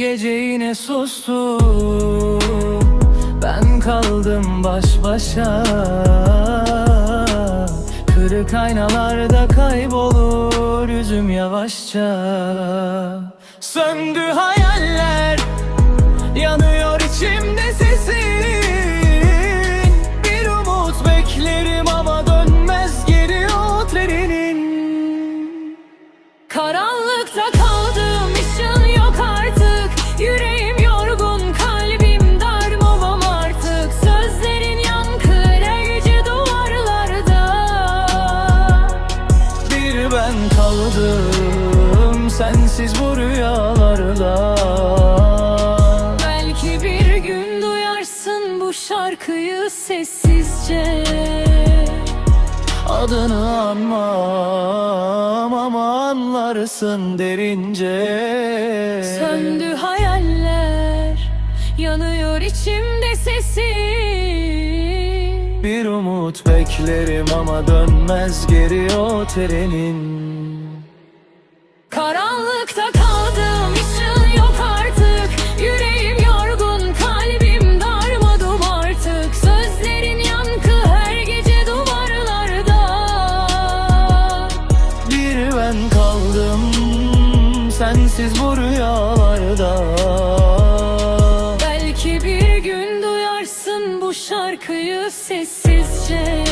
Gece yine sustu. Ben kaldım baş başa. Kırık aynalarda kaybolur yüzüm yavaşça. Söndü hayaller kaldım sensiz bu rüyalarda Belki bir gün duyarsın bu şarkıyı sessizce. Adını anmam ama anlarsın derince. Söndü hayaller Yanıyor içimde sesin. Bir umut beklerim ama dönmez geri o trenin ben kaldım sensiz bu rüyalarda. Belki bir gün duyarsın bu şarkıyı sessizce